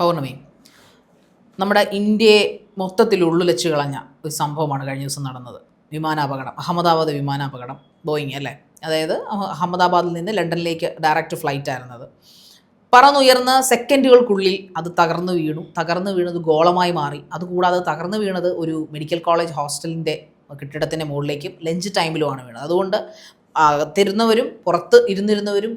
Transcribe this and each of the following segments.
പൗർണമി. നമ്മുടെ ഇന്ത്യയെ മൊത്തത്തിൽ ഉള്ളുലച്ച് കളഞ്ഞ ഒരു സംഭവമാണ് കഴിഞ്ഞ ദിവസം നടന്നത്. വിമാനാപകടം അഹമ്മദാബാദ് വിമാനാപകടം ബോയിങ് അല്ലേ? അതായത് അഹമ്മദാബാദിൽ നിന്ന് ലണ്ടനിലേക്ക് ഡയറക്റ്റ് ഫ്ലൈറ്റ് ആയിരുന്നത്. പറന്നുയർന്ന സെക്കൻഡുകൾക്കുള്ളിൽ അത് തകർന്നു വീണു. തകർന്നു വീണത് ഗോളമായി മാറി. അതുകൂടാതെ തകർന്നു വീണത് ഒരു മെഡിക്കൽ കോളേജ് ഹോസ്റ്റലിന്റെ കെട്ടിടത്തിന്റെ മുകളിലേക്കും ലഞ്ച് ടൈമിലുമാണ് വീണത്. അതുകൊണ്ട് അകത്തിരുന്നവരും പുറത്ത് ഇരുന്നിരുന്നവരും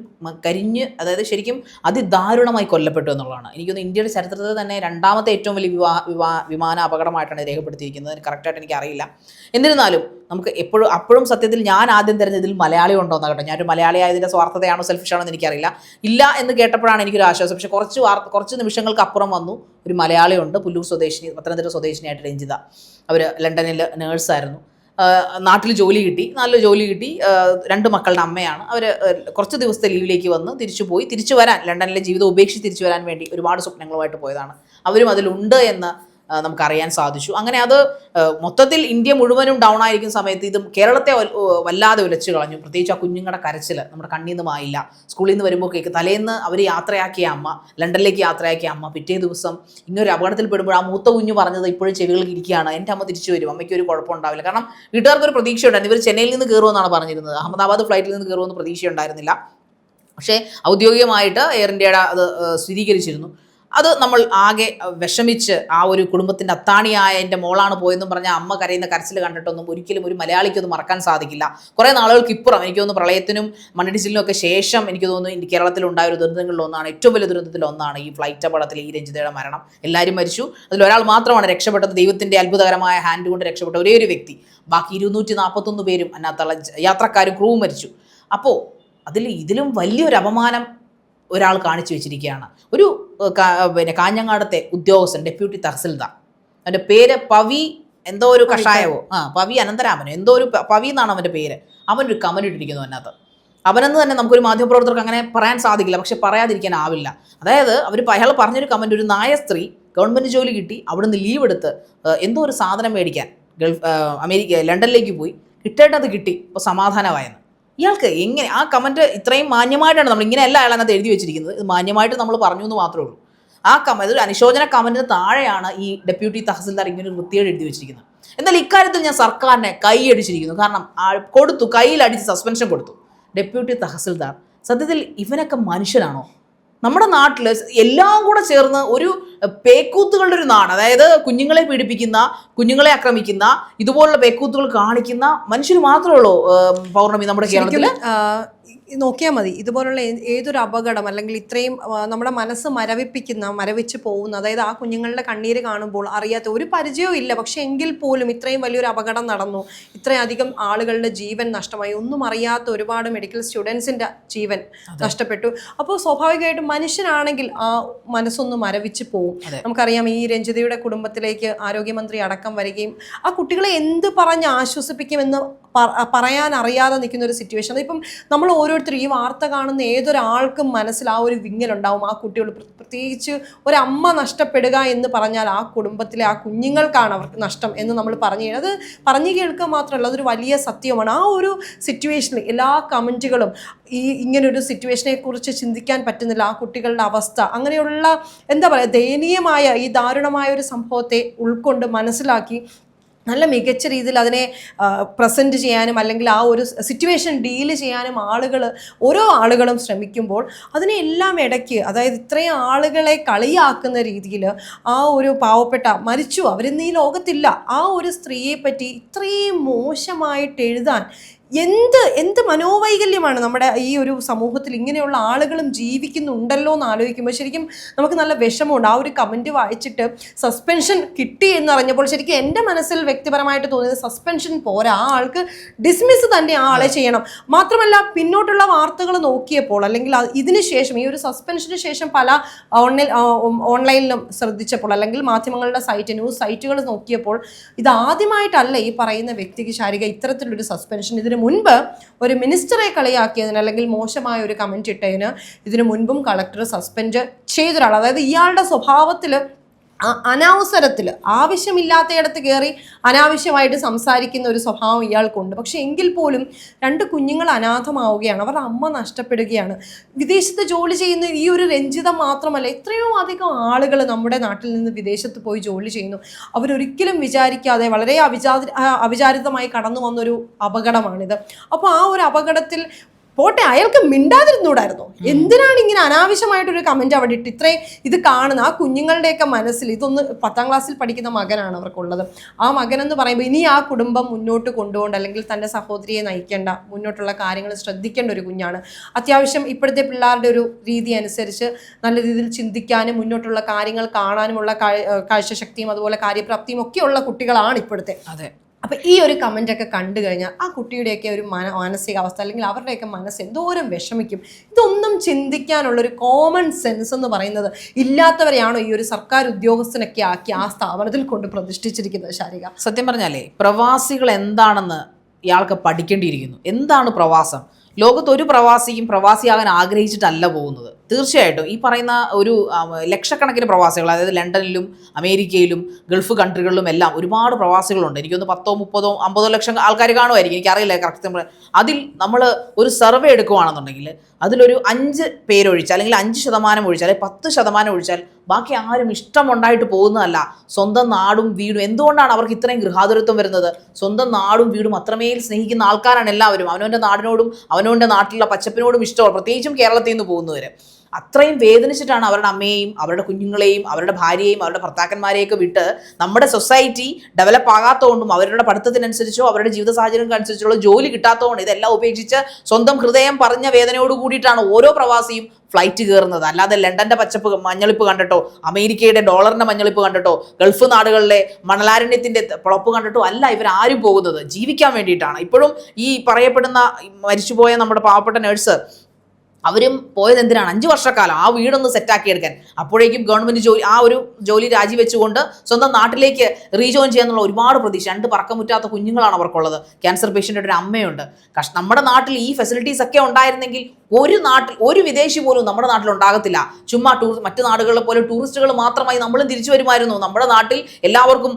കരിഞ്ഞ് അതായത് ശരിക്കും അതിദാരുണമായി കൊല്ലപ്പെട്ടു എന്നുള്ളതാണ്. എനിക്കൊന്ന് ഇന്ത്യയുടെ ചരിത്രത്തിൽ തന്നെ രണ്ടാമത്തെ ഏറ്റവും വലിയ വിവാഹ വിവാ വിമാന അപകടമായിട്ടാണ് രേഖപ്പെടുത്തിയിരിക്കുന്നത്. കറക്റ്റായിട്ട് എനിക്ക് അറിയില്ല എന്നിരുന്നാലും നമുക്ക് എപ്പോഴും അപ്പോഴും സത്യത്തിൽ ഞാൻ ആദ്യം തിരഞ്ഞതിൽ മലയാളി ഉണ്ടോ എന്നാകട്ടെ ഞാനൊരു മലയാളി ആയതിന്റെ സ്വാർത്ഥതയാണോ സെൽഫിഷാണോ എന്ന് എനിക്കറിയില്ല. ഇല്ല എന്ന് കേട്ടപ്പോഴാണ് എനിക്കൊരു ആശ്വാസം. പക്ഷേ കുറച്ച് വാർത്ത കുറച്ച് നിമിഷങ്ങൾക്ക് അപ്പുറം വന്നു ഒരു മലയാളിയുണ്ട് പുല്ലൂർ സ്വദേശിനി പത്തനംതിട്ട സ്വദേശിനിയായിട്ട് രഞ്ജിത. അവർ ലണ്ടനിൽ നേഴ്സായിരുന്നു നാട്ടിൽ ജോലി കിട്ടി. നല്ല ജോലി കിട്ടി. രണ്ട് മക്കളുടെ അമ്മയാണ്. അവർ കുറച്ച് ദിവസത്തെ ലീവിലേക്ക് വന്ന് തിരിച്ചു പോയി. തിരിച്ചു വരാൻ ലണ്ടനിലെ ജീവിതം ഉപേക്ഷിച്ച് തിരിച്ചു വരാൻ വേണ്ടി ഒരുപാട് സ്വപ്നങ്ങളുമായിട്ട് പോയതാണ്. അവരും അതിലുണ്ട് എന്ന് നമുക്കറിയാൻ സാധിച്ചു. അങ്ങനെ അത് മൊത്തത്തിൽ ഇന്ത്യ മുഴുവനും ഡൗൺ ആയിരിക്കുന്ന സമയത്ത് ഇത് കേരളത്തെ വല്ലാതെ ഉലച്ചു കളഞ്ഞു. പ്രത്യേകിച്ച് ആ കുഞ്ഞുങ്ങളുടെ കരച്ചിൽ നമ്മുടെ മായില്ല. സ്കൂളിൽ നിന്ന് വരുമ്പോൾ കേൾക്ക് തലേന്ന് അവർ യാത്രയാക്കിയ അമ്മ ലണ്ടനിലേക്ക് യാത്രയാക്കിയ അമ്മ പിറ്റേ ദിവസം ഇങ്ങനൊരു അപകടത്തിൽ പെടുമ്പോൾ ആ മൂത്ത കുഞ്ഞു പറഞ്ഞത് ഇപ്പോഴും ചെവികളിൽ ഇരിക്കുകയാണ്. എന്റെ അമ്മ തിരിച്ചു വരും. അമ്മയ്ക്ക് ഒരു കുഴപ്പമുണ്ടാവില്ല കാരണം വീട്ടുകാർക്ക് ഒരു പ്രതീക്ഷ ഉണ്ടായിരുന്നു ഇവർ ചെന്നൈയിൽ നിന്ന് കയറുമെന്നാണ് പറഞ്ഞിരുന്നത്. അഹമ്മദാബാദ് ഫ്ലൈറ്റിൽ നിന്ന് കയറുമെന്ന് പ്രതീക്ഷ ഉണ്ടായിരുന്നില്ല പക്ഷേ ഔദ്യോഗികമായിട്ട് എയർ ഇന്ത്യയുടെ അത് സ്ഥിരീകരിച്ചിരുന്നു. അത് നമ്മൾ ആകെ വിഷമിച്ച് ആ ഒരു കുടുംബത്തിന്റെ അത്താണിയായ എന്റെ മോളാണ് പോയെന്നും പറഞ്ഞ അമ്മ കരയുന്ന കരച്ചിൽ കണ്ടിട്ടൊന്നും ഒരിക്കലും ഒരു മലയാളിക്കൊന്നും മറക്കാൻ സാധിക്കില്ല. കുറേ നാളുകൾക്ക് ഇപ്പുറം എനിക്ക് തോന്നുന്നു പ്രളയത്തിനും മണ്ണിടിച്ചിലിനും ഒക്കെ ശേഷം എനിക്ക് തോന്നുന്നു ഇന്ത്യ കേരളത്തിലുണ്ടായ ഒരു ദുരന്തങ്ങളിൽ ഒന്നാണ് ഏറ്റവും വലിയ ദുരന്തത്തിൽ ഒന്നാണ് ഈ ഫ്ലൈറ്റ് അപകടത്തിൽ ഈ രഞ്ജിതയുടെ മരണം. എല്ലാവരും മരിച്ചു. അതിൽ ഒരാൾ മാത്രമാണ് രക്ഷപ്പെട്ടത്. ദൈവത്തിന്റെ അത്ഭുതകരമായ ഹാൻഡ് കൊണ്ട് രക്ഷപ്പെട്ട ഒരേ ഒരു വ്യക്തി. ബാക്കി ഇരുന്നൂറ്റി നാൽപ്പത്തൊന്ന് പേരും അതിനകത്തുള്ള യാത്രക്കാരും ക്രൂവും മരിച്ചു. അപ്പോൾ അതിൽ ഇതിലും വലിയൊരു അപമാനം ഒരാൾ കാണിച്ചു വെച്ചിരിക്കുകയാണ്. ഒരു പിന്നെ കാഞ്ഞങ്ങാടത്തെ ഉദ്യോഗസ്ഥൻ ഡെപ്യൂട്ടി തഹസിൽദാർ. അവന്റെ പേര് പവി എന്തോ ഒരു കഷായവോ ആ പവി അനന്തരാമനോ. എന്തോ ഒരു പവി എന്നാണ് അവന്റെ പേര്. അവനൊരു കമന്റ് ഇട്ടിരിക്കുന്നു അതിനകത്ത്. അവനെന്ന് തന്നെ നമുക്കൊരു മാധ്യമപ്രവർത്തകർക്ക് അങ്ങനെ പറയാൻ സാധിക്കില്ല. പക്ഷെ പറയാതിരിക്കാനാവില്ല അതായത് അവർ അയാൾ പറഞ്ഞൊരു കമന്റ് ഒരു നായ സ്ത്രീ ഗവൺമെന്റ് ജോലി കിട്ടി അവിടുന്ന് ലീവ് എടുത്ത് എന്തോ ഒരു സാധനം മേടിക്കാൻ ഗൾഫ് അമേരിക്ക ലണ്ടനിലേക്ക് പോയി. കിട്ടേണ്ടത് കിട്ടി. ഇപ്പോൾ സമാധാനമായെന്ന്. ഇയാൾക്ക് എങ്ങനെ ആ കമന്റ് ഇത്രയും മാന്യമായിട്ടാണ് നമ്മൾ ഇങ്ങനെയല്ല അയാൾ അതിനകത്ത് എഴുതി വെച്ചിരിക്കുന്നത്. ഇത് മാന്യമായിട്ട് നമ്മൾ പറഞ്ഞു എന്ന് മാത്രമേ ഉള്ളൂ. ആ കമന്റ് ഒരു അനുശോചന കമന്റിന് താഴെയാണ് ഈ ഡെപ്യൂട്ടി തഹസിൽദാർ ഇങ്ങനെ ഒരു വൃത്തിയോട് എഴുതി വെച്ചിരിക്കുന്നത്. എന്നാൽ ഇക്കാര്യത്തിൽ ഞാൻ സർക്കാരിനെ കൈയടിച്ചിരിക്കുന്നു. കാരണം കൊടുത്തു കയ്യിലടിച്ച് സസ്പെൻഷൻ കൊടുത്തു. ഡെപ്യൂട്ടി തഹസിൽദാർ സത്യത്തിൽ ഇവനൊക്കെ മനുഷ്യനാണോ? നമ്മുടെ നാട്ടിൽ എല്ലാം കൂടെ ചേർന്ന് ഒരു പേക്കൂത്തുകളുടെ ഒരു നാട് അതായത് കുഞ്ഞുങ്ങളെ പീഡിപ്പിക്കുന്ന കുഞ്ഞുങ്ങളെ ആക്രമിക്കുന്ന ഇതുപോലുള്ള പേക്കൂത്തുകൾ കാണിക്കുന്ന മനുഷ്യർ മാത്രമേ ഉള്ളൂ പൗർണമി നമ്മുടെ കേരളത്തിൽ നോക്കിയാൽ മതി. ഇതുപോലുള്ള ഏതൊരു അപകടം അല്ലെങ്കിൽ ഇത്രയും നമ്മുടെ മനസ്സ് മരവിപ്പിക്കുന്ന മരവിച്ച് പോകുന്ന അതായത് ആ കുഞ്ഞുങ്ങളുടെ കണ്ണീര് കാണുമ്പോൾ അറിയാത്ത ഒരു പരിചയവും ഇല്ല. പക്ഷേ എങ്കിൽ പോലും ഇത്രയും വലിയൊരു അപകടം നടന്നു. ഇത്രയധികം ആളുകളുടെ ജീവൻ നഷ്ടമായി. ഒന്നും അറിയാത്ത ഒരുപാട് മെഡിക്കൽ സ്റ്റുഡൻസിന്റെ ജീവൻ നഷ്ടപ്പെട്ടു. അപ്പോൾ സ്വാഭാവികമായിട്ടും മനുഷ്യനാണെങ്കിൽ ആ മനസ്സൊന്ന് മരവിച്ച് പോകും നമുക്കറിയാം ഈ രഞ്ജിതയുടെ കുടുംബത്തിലേക്ക് ആരോഗ്യമന്ത്രി അടക്കം വരികയും ആ കുട്ടികളെ എന്ത് പറഞ്ഞ് ആശ്വസിപ്പിക്കുമെന്ന് പറയാൻ അറിയാതെ നിൽക്കുന്ന ഒരു സിറ്റുവേഷൻ ഇപ്പം നമ്മൾ ഓരോരുത്തരും ഈ വാർത്ത കാണുന്ന ഏതൊരാൾക്കും മനസ്സിൽ ആ ഒരു വിങ്ങലുണ്ടാവും. ആ കുട്ടികൾ പ്ര- പ്രത്യേകിച്ച് ഒരമ്മ നഷ്ടപ്പെടുക എന്ന് പറഞ്ഞാൽ ആ കുടുംബത്തിലെ ആ കുഞ്ഞുങ്ങൾക്കാണ് അവർക്ക് നഷ്ടം എന്ന് നമ്മൾ പറഞ്ഞു കഴിഞ്ഞാൽ അത് പറഞ്ഞു കേൾക്കുക മാത്രമല്ല അതൊരു വലിയ സത്യമാണ് ആ ഒരു സിറ്റുവേഷനിൽ എല്ലാ കമന്റുകളും ഈ ഇങ്ങനൊരു സിറ്റുവേഷനെ കുറിച്ച് ചിന്തിക്കാൻ പറ്റുന്നില്ല. ആ കുട്ടികളുടെ അവസ്ഥ. അങ്ങനെയുള്ള എന്താ പറയുക ദയനീയമായ ഈ ദാരുണമായ ഒരു സംഭവത്തെ ഉൾക്കൊണ്ട് മനസ്സിലാക്കി നല്ല മികച്ച രീതിയിൽ അതിനെ പ്രസന്റ് ചെയ്യാനും അല്ലെങ്കിൽ ആ ഒരു സിറ്റുവേഷൻ ഡീൽ ചെയ്യാനും ആളുകൾ ഓരോ ആളുകളും ശ്രമിക്കുമ്പോൾ അതിനെ എല്ലാം ഇടയ്ക്ക് അതായത് ഇത്രയും ആളുകളെ കളിയാക്കുന്ന രീതിയിൽ ആ ഒരു പാവപ്പെട്ട മരിച്ചു. അവരിന്ന് ഈ ലോകത്തില്ല. ആ ഒരു സ്ത്രീയെ പറ്റി ഇത്രയും മോശമായിട്ട് എഴുതാൻ എന്ത് എന്ത് മനോവൈകല്യമാണ് നമ്മുടെ ഈ ഒരു സമൂഹത്തിൽ ഇങ്ങനെയുള്ള ആളുകളും ജീവിക്കുന്നുണ്ടല്ലോ എന്ന് ആലോചിക്കുമ്പോൾ ശരിക്കും നമുക്ക് നല്ല വിഷമമുണ്ട്. ആ ഒരു കമന്റ് വായിച്ചിട്ട് സസ്പെൻഷൻ കിട്ടി എന്ന് എന്നറിഞ്ഞപ്പോൾ ശരിക്കും എന്റെ മനസ്സിൽ വ്യക്തിപരമായിട്ട് തോന്നിയത് സസ്പെൻഷൻ പോരാ. ആ ആൾക്ക് ഡിസ്മിസ് തന്നെ ആ ആളെ ചെയ്യണം. മാത്രമല്ല പിന്നോട്ടുള്ള വാർത്തകൾ നോക്കിയപ്പോൾ അല്ലെങ്കിൽ ഇതിന് ശേഷം ഈ ഒരു സസ്പെൻഷന് ശേഷം പല ഓൺലൈൻ ഓൺലൈനിലും ശ്രദ്ധിച്ചപ്പോൾ അല്ലെങ്കിൽ മാധ്യമങ്ങളുടെ സൈറ്റ് ന്യൂസ് സൈറ്റുകൾ നോക്കിയപ്പോൾ ഇത് ആദ്യമായിട്ടല്ല ഈ പറയുന്ന വ്യക്തിക്ക് ശാരിക ഇത്തരത്തിലൊരു സസ്പെൻഷൻ ഇതിന് മുൻപ് ഒരു മിനിസ്റ്ററെ കളിയാക്കിയതിന് അല്ലെങ്കിൽ മോശമായ ഒരു കമന്റ് ഇട്ടതിന് ഇതിനു മുൻപും കളക്ടർ സസ്പെൻഡ് ചെയ്തൊരാൾ അതായത് ഇയാളുടെ സ്വഭാവത്തിൽ അനാവസരത്തിൽ ആവശ്യമില്ലാത്തയിടത്ത് കയറി അനാവശ്യമായിട്ട് സംസാരിക്കുന്ന ഒരു സ്വഭാവം ഇയാൾക്കുണ്ട്. പക്ഷെ എങ്കിൽ പോലും രണ്ട് കുഞ്ഞുങ്ങൾ അനാഥമാവുകയാണ്. അവരുടെ അമ്മ നഷ്ടപ്പെടുകയാണ്. വിദേശത്ത് ജോലി ചെയ്യുന്ന ഈ ഒരു രഞ്ജിതം മാത്രമല്ല എത്രയോ അധികം ആളുകൾ നമ്മുടെ നാട്ടിൽ നിന്ന് വിദേശത്ത് പോയി ജോലി ചെയ്യുന്നു. അവരൊരിക്കലും വിചാരിക്കാതെ വളരെ അവിചാരി അവിചാരിതമായി കടന്നു വന്നൊരു അപകടമാണിത്. അപ്പോൾ ആ ഒരു അപകടത്തിൽ പോട്ടെ അയാൾക്ക് മിണ്ടാതിരുന്നൂടായിരുന്നു. എന്തിനാണ് ഇങ്ങനെ അനാവശ്യമായിട്ടൊരു കമന്റ് അവിടെ ഇട്ട് ഇത്രയും ഇത് കാണുന്ന ആ കുഞ്ഞുങ്ങളുടെയൊക്കെ മനസ്സിൽ ഇതൊന്ന് പത്താം ക്ലാസ്സിൽ പഠിക്കുന്ന മകനാണ് അവർക്കുള്ളത്. ആ മകൻ എന്ന് പറയുമ്പോൾ ഇനി ആ കുടുംബം മുന്നോട്ട് കൊണ്ടുപോകേണ്ട അല്ലെങ്കിൽ തന്റെ സഹോദരിയെ നയിക്കേണ്ട മുന്നോട്ടുള്ള കാര്യങ്ങൾ ശ്രദ്ധിക്കേണ്ട ഒരു കുഞ്ഞാണ്. അത്യാവശ്യം ഇപ്പോഴത്തെ പിള്ളേരുടെ ഒരു രീതി അനുസരിച്ച് നല്ല രീതിയിൽ ചിന്തിക്കാനും മുന്നോട്ടുള്ള കാര്യങ്ങൾ കാണാനുമുള്ള കാഴ്ചശക്തിയും അതുപോലെ കാര്യപ്രാപ്തിയും ഒക്കെയുള്ള കുട്ടികളാണ് ഇപ്പോഴത്തെ. അതെ. അപ്പൊ ഈ ഒരു കമന്റ് ഒക്കെ കണ്ടു കഴിഞ്ഞാൽ ആ കുട്ടിയുടെയൊക്കെ ഒരു മന മാനസികാവസ്ഥ അല്ലെങ്കിൽ അവരുടെയൊക്കെ മനസ്സ് എന്തോരം വിഷമിക്കും. ഇതൊന്നും ചിന്തിക്കാനുള്ള ഒരു കോമൺ സെൻസ് എന്ന് പറയുന്നത് ഇല്ലാത്തവരെയാണോ ഈ ഒരു സർക്കാർ ഉദ്യോഗസ്ഥനൊക്കെ ആക്കി ആ സ്ഥാപനത്തിൽ കൊണ്ട് പ്രതിഷ്ഠിച്ചിരിക്കുന്നത് ശാരിക? സത്യം പറഞ്ഞാലേ പ്രവാസികൾ എന്താണെന്ന് ഇയാൾക്ക് പഠിക്കേണ്ടിയിരിക്കുന്നു. എന്താണ് പ്രവാസം? ലോകത്ത് ഒരു പ്രവാസിയും പ്രവാസിയാകാൻ ആഗ്രഹിച്ചിട്ടല്ല പോകുന്നത്. തീർച്ചയായിട്ടും ഈ പറയുന്ന ഒരു ലക്ഷക്കണക്കിന് പ്രവാസികൾ അതായത് ലണ്ടനിലും അമേരിക്കയിലും ഗൾഫ് കൺട്രികളിലും എല്ലാം ഒരുപാട് പ്രവാസികളുണ്ട്. എനിക്കൊന്ന് പത്തോ മുപ്പതോ അമ്പതോ ലക്ഷം ആൾക്കാർ കാണുമായിരിക്കും. എനിക്കറിയില്ല കറക്റ്റ് അതിൽ നമ്മൾ ഒരു സർവേ എടുക്കുവാണെന്നുണ്ടെങ്കിൽ അതിലൊരു അഞ്ച് പേരൊഴിച്ചാൽ അല്ലെങ്കിൽ അഞ്ച് ശതമാനം ഒഴിച്ചാൽ അല്ലെങ്കിൽ പത്ത് ശതമാനം ഒഴിച്ചാൽ ബാക്കി ആരും ഇഷ്ടമുണ്ടായിട്ട് പോകുന്നതല്ല. സ്വന്തം നാടും വീടും എന്തുകൊണ്ടാണ് അവർക്ക് ഇത്രയും ഗൃഹാതുരത്വം വരുന്നത്? സ്വന്തം നാടും വീടും അത്രമേൽ സ്നേഹിക്കുന്ന ആൾക്കാരാണ് എല്ലാവരും. അവനവന്റെ നാടിനോടും അവനവന്റെ നാട്ടിലുള്ള പച്ചപ്പിനോടും ഇഷ്ടമാണ്. പ്രത്യേകിച്ചും കേരളത്തിൽ നിന്ന് പോകുന്നവർ അത്രയും വേദനിച്ചിട്ടാണ് അവരുടെ അമ്മയെയും അവരുടെ കുഞ്ഞുങ്ങളെയും അവരുടെ ഭാര്യയെയും അവരുടെ ഭർത്താക്കന്മാരെയൊക്കെ വിട്ട് നമ്മുടെ സൊസൈറ്റി ഡെവലപ്പ് ആകാത്തതുകൊണ്ടും അവരുടെ പഠിത്തത്തിനനുസരിച്ചോ അവരുടെ ജീവിത സാഹചര്യങ്ങൾക്കനുസരിച്ചുള്ള ജോലി കിട്ടാത്തതുകൊണ്ട് ഇതെല്ലാം ഉപേക്ഷിച്ച് സ്വന്തം ഹൃദയം പറഞ്ഞ വേദനയോട് കൂടിയിട്ടാണ് ഓരോ പ്രവാസിയും ഫ്ലൈറ്റ് കയറുന്നത്. അല്ലാതെ ലണ്ടന്റെ പച്ചപ്പ് മഞ്ഞളിപ്പ് കണ്ടിട്ടോ അമേരിക്കയുടെ ഡോളറിന്റെ മഞ്ഞളിപ്പ് കണ്ടിട്ടോ ഗൾഫ് നാടുകളിലെ മണലാരണ്യത്തിന്റെ പുളപ്പ് കണ്ടിട്ടോ അല്ല ഇവർ ആരും പോകുന്നത്. ജീവിക്കാൻ വേണ്ടിയിട്ടാണ്. ഇപ്പോഴും ഈ പറയപ്പെടുന്ന മരിച്ചുപോയ നമ്മുടെ പാവപ്പെട്ട നേഴ്സ് അവരും പോയത് എന്തിനാണ് അഞ്ച് വർഷക്കാലം ആ വീടൊന്ന് സെറ്റാക്കി എടുക്കാൻ. അപ്പോഴേക്കും ഗവൺമെന്റ് ജോലി ആ ഒരു ജോലി രാജിവെച്ചുകൊണ്ട് സ്വന്തം നാട്ടിലേക്ക് റീജോയിൻ ചെയ്യാനുള്ള ഒരുപാട് പ്രതീക്ഷ. രണ്ട് പറക്കമുറ്റാത്ത കുഞ്ഞുങ്ങളാണ് അവർക്കുള്ളത്. ക്യാൻസർ പേഷ്യന്റ് ഒരു അമ്മയുണ്ട്. കഷ് നമ്മുടെ നാട്ടിൽ ഈ ഫെസിലിറ്റീസ് ഒക്കെ ഉണ്ടായിരുന്നെങ്കിൽ ഒരു നാട്ടിൽ ഒരു വിദേശി പോലും നമ്മുടെ നാട്ടിൽ ഉണ്ടാകത്തില്ല. ചുമ്മാ ടൂർ മറ്റു നാടുകളിലെ പോലെ ടൂറിസ്റ്റുകൾ മാത്രമായി നമ്മളും തിരിച്ചു വരുമായിരുന്നു. നമ്മുടെ നാട്ടിൽ എല്ലാവർക്കും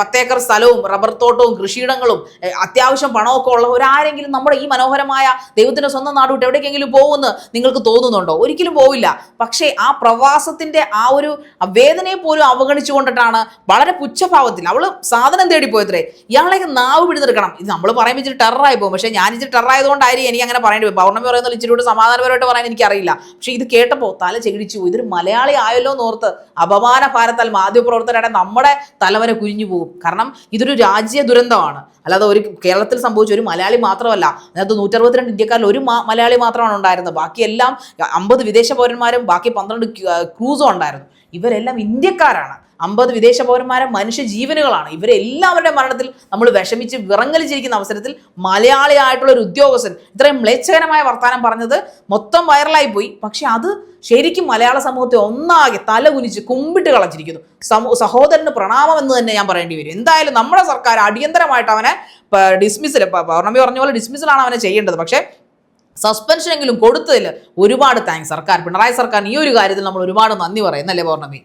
പത്തേക്കർ സ്ഥലവും റബ്ബർ തോട്ടവും കൃഷിയിടങ്ങളും അത്യാവശ്യം പണമൊക്കെ ഉള്ള ഒരാരെങ്കിലും നമ്മുടെ ഈ മനോഹരമായ ദൈവത്തിന്റെ സ്വന്തം നാട് വിട്ട് എവിടേക്കെങ്കിലും പോകുമെന്ന് നിങ്ങൾക്ക് തോന്നുന്നുണ്ടോ? ഒരിക്കലും പോവില്ല. പക്ഷേ ആ പ്രവാസത്തിന്റെ ആ ഒരു വേദനയെ പോലും അവഗണിച്ചുകൊണ്ടിട്ടാണ് വളരെ പുച്ഛഭാവത്തിൽ അവൾ സാധനം തേടി പോയത്രേ ഇയാളെയൊക്കെ നാവ് പിടിച്ചെടുക്കണം. ഇത് നമ്മൾ പറയുമ്പോൾ ഇച്ചിരി ടെററായി പോകും. പക്ഷേ ഞാൻ ഇച്ചിരി ടെററായതുകൊണ്ടായിരിക്കും എനിക്ക് അങ്ങനെ പറയേണ്ടി വരും. പൗർണമി പറയുന്നത് ഇച്ചിരി കൂടി സമാധാനപരമായിട്ട് പറയാൻ എനിക്കറിയില്ല. പക്ഷേ ഇത് കേട്ടപ്പോൾ തല ചെകിടിച്ചു. ഇതൊരു മലയാളി ആയല്ലോ എന്ന് ഓർത്ത് അപമാന ഭാരത്താൽ മാധ്യമപ്രവർത്തകരുടെ നമ്മുടെ തലവരെ കുരിഞ്ഞു പോകും. കാരണം ഇതൊരു രാജ്യ ദുരന്തമാണ്. അല്ലാതെ ഒരു കേരളത്തിൽ സംഭവിച്ച ഒരു മലയാളി മാത്രമല്ല. അതിനകത്ത് നൂറ്ററുപത്തിരണ്ട് ഇന്ത്യക്കാരിൽ ഒരു മലയാളി മാത്രമാണ് ഉണ്ടായിരുന്നത്. ബാക്കിയെല്ലാം അമ്പത് വിദേശ പൗരന്മാരും ബാക്കി പന്ത്രണ്ട് ക്രൂസും ഉണ്ടായിരുന്നു. ഇവരെല്ലാം ഇന്ത്യക്കാരാണ്. അമ്പത് വിദേശ പൗരന്മാരെ മനുഷ്യ ജീവനുകളാണ്. ഇവരെല്ലാവരുടെ മരണത്തിൽ നമ്മൾ വിഷമിച്ച് വിറങ്ങലിച്ചിരിക്കുന്ന അവസരത്തിൽ മലയാളിയായിട്ടുള്ള ഒരു ഉദ്യോഗസ്ഥൻ ഇത്രയും മ്ലേച്ഛകരമായ വർത്തമാനം പറഞ്ഞത് മൊത്തം വൈറലായി പോയി. പക്ഷെ അത് ശരിക്കും മലയാള സമൂഹത്തെ ഒന്നാകെ തലകുനിച്ച് കുമ്പിട്ട് കളച്ചിരിക്കുന്നു സമൂ സഹോദരന് പ്രണാമം എന്ന് തന്നെ ഞാൻ പറയേണ്ടി വരും. എന്തായാലും നമ്മുടെ സർക്കാർ അടിയന്തരമായിട്ട് അവനെ ഡിസ്മിസിൽ പൗർണമി പറഞ്ഞ പോലെ ഡിസ്മിസിലാണ് അവനെ ചെയ്യേണ്ടത്. പക്ഷേ സസ്പെൻഷനെങ്കിലും കൊടുത്തതിൽ ഒരുപാട് താങ്ക്സ് സർക്കാർ പിണറായി സർക്കാർ ഈ ഒരു കാര്യത്തിൽ നമ്മൾ ഒരുപാട് നന്ദി പറയുന്നല്ലേ പൗർണമി?